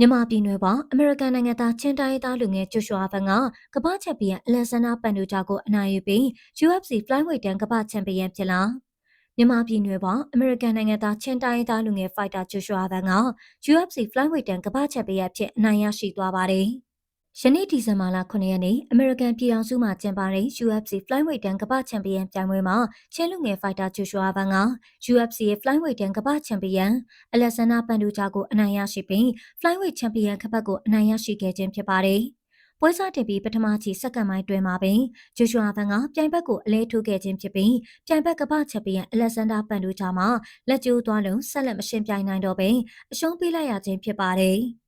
မြန်မာပြည်နယ်မှာအမေရိကန်နိုင်ငံသားချင်းတိုင်းသားလူငယ်ဂျိုရှွာဗန်ကကမ္ဘာချန်ပီယံအလက်ဆန်နာပန်ဒူဂျာကိုအနိုင်ယူပြီး UFC Flyweight တန်ကမ္ဘာချန်ပီယံဖြစ်လာမြန်မာပြည်နယ်မှာအမေရိကန်နိုင်ငံသားချင်းတိုင်းသားလူငယ်ဖိုက်တာဂျိုရှွာဗန်က UFC Flyweight တန်ကမ္ဘာချန်ပီယံဖြစ်အနိုင်ရရှိသွားပါတယ်။ ယနေ့ဒီဇင်ဘာလ9ရက်နေ့အမေရိကန်ပြည်ထောင်စုမှာကျင်းပတဲ့ UFC Flyweight တန်ကမ္ဘာချန်ပီယံပြိုင်ပွဲမှာချင်းလူငယ်ဖိုက်တာဂျိုရှွာဗန်က UFC Flyweight တန်ကမ္ဘာချန်ပီယံအလက်ဆန်နာပန်ဒူဂျာကိုအနိုင်ရရှိပြီး Flyweight ချန်ပီယံခပတ်ကိုအနိုင်ရရှိခဲ့ခြင်းဖြစ်ပါတယ်။ပွဲစားတင်ပြီးပထမချီစက္ကန့်ပိုင်းတွင်မှာပင်ဂျိုရှွာဗန်ကပြိုင်ဘက်ကိုအလဲထိုးခဲ့ခြင်းဖြစ်ပြီးပြိုင်ဘက်ကမ္ဘာချန်ပီယံအလက်ဆန်ဒါပန်ဒူဂျာမှာလက်ကျိုးသွားလုံးဆက်လက်မရှင်ပြိုင်နိုင်တော့ပင်အရှုံးပေးလိုက်ရခြင်းဖြစ်ပါတယ်။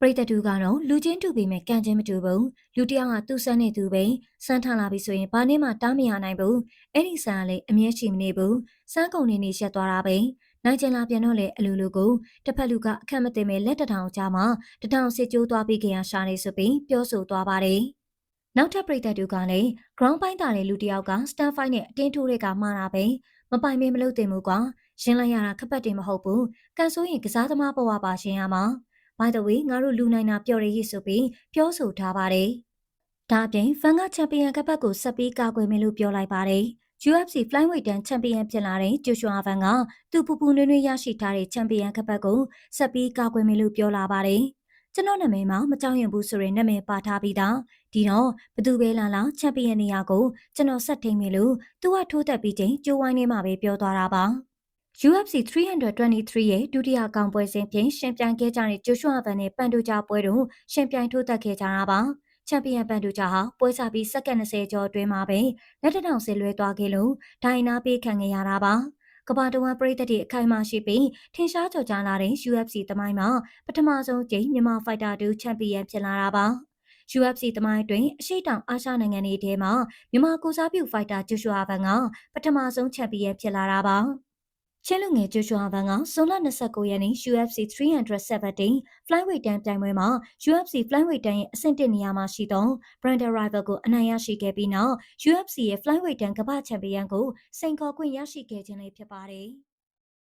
ပရိသတ်တူကတော့လူချင်းတူပေမဲ့ကံချင်းမတူဘူးလူတယောက်ကသူ့ဆန်းနေသူပဲစမ်းထလာပြီဆိုရင်ဘာနဲ့မှတားမရနိုင်ဘူးအဲ့ဒီဆန်းကလည်းအမြဲရှိမနေဘူးစမ်းကုန်နေနေရက်သွားတာပဲနိုင်ကျင်လာပြန်တော့လေအလူလူကိုတစ်ဖက်လူကအခက်မတင်မဲ့လက်တထောင်ကြားမှာတထောင်စစ်ကျိုးသွားပြီးကြရရှာနေဆိုပြီးပြောဆိုသွားပါတယ်နောက်ထပ်ပရိသတ်တူကလည်း ground ပိုင်းတာတဲ့လူတယောက်က stand fight နဲ့အတင်းထိုးတဲ့ကမှားတာပဲမပိုင်မင်းမလုပ်တင်ဘူးကွာရှင်းလိုက်ရတာခက်ပတ်တင်မဟုတ်ဘူးကန်ဆိုရင်ကစားသမားဘဝပါရှင်းရမှာ by the way ငါတို့လူနိုင်တာပျော်ရည်ဆိုပြီးပြောဆိုထားပါတယ်။ဒါအပြင်ဖန်ကချန်ပီယံကပတ်ကိုဆက်ပြီးကာကွယ်မယ်လို့ပြောလိုက်ပါတယ်။ UFC Flyweight တန်ချန်ပီယံဖြစ်လာတဲ့ဂျိုရှွာဗန်ကသူ့ပူပူနွေးနွေးရရှိထားတဲ့ချန်ပီယံကပတ်ကိုဆက်ပြီးကာကွယ်မယ်လို့ပြောလာပါတယ်။ကျွန်တော်နာမည်မှာမကြောက်ရွံ့ဘူးဆိုရင်နာမည်ပါထားပြီးသားဒီတော့ဘသူပဲလာလာချန်ပီယံနေရာကိုကျွန်တော်ဆက်ထိန်မယ်လို့သူကထိုးသက်ပြီးချိန်ကြိုးဝိုင်းနေမှာပဲပြောသွားတာပါ။ UFC 323ရဲ့ဒုတိယကောင်ပွဲစဉ်ဖြင့်ရှင်ပြိုင်ခဲ့ကြတဲ့ဂျိုရှွာဗန်နဲ့ပန်တိုဂျာပွဲတို့ရှင်ပြိုင်ထိုးသက်ခဲ့ကြတာပါချန်ပီယံပန်တိုဂျာဟာပွဲစားပြီးစက္ကန့်20ကျော်အတွင်းမှာပဲလက်တထောင်ဆစ်လွဲသွားခဲ့လို့ဒိုင်နာပေးခံခဲ့ရတာပါကဘာတဝမ်ပရိသတ်တွေအခိုင်အမာရှိပြီးထင်ရှားကြော်ကြားလာတဲ့ UFC သမိုင်းမှာပထမဆုံးကြိမ်မြန်မာဖိုက်တာတူချန်ပီယံဖြစ်လာတာပါ UFC သမိုင်းတွင်အရှိတောင်အာရှနိုင်ငံတွေထဲမှာမြန်မာကိုစားပြုဖိုက်တာဂျိုရှွာဗန်ကပထမဆုံးချန်ပီယံဖြစ်လာတာပါ ချင်းလူငယ်ဂျိုရှွာဗန်ကဇွန်လ29ရက်နေ့ UFC 317 Flyweight တန်းပြိုင်ပွဲမှာ UFC Flyweight တန်းရဲ့အဆင့်1နေရာမှာရှိသော Brandon Rival ကိုအနိုင်ရရှိခဲ့ပြီးနောက် UFC ရဲ့ Flyweight တန်းကမ္ဘာချန်ပီယံကိုစိန်ခေါ်ခွင့်ရရှိခဲ့ခြင်းလည်းဖြစ်ပါတယ်။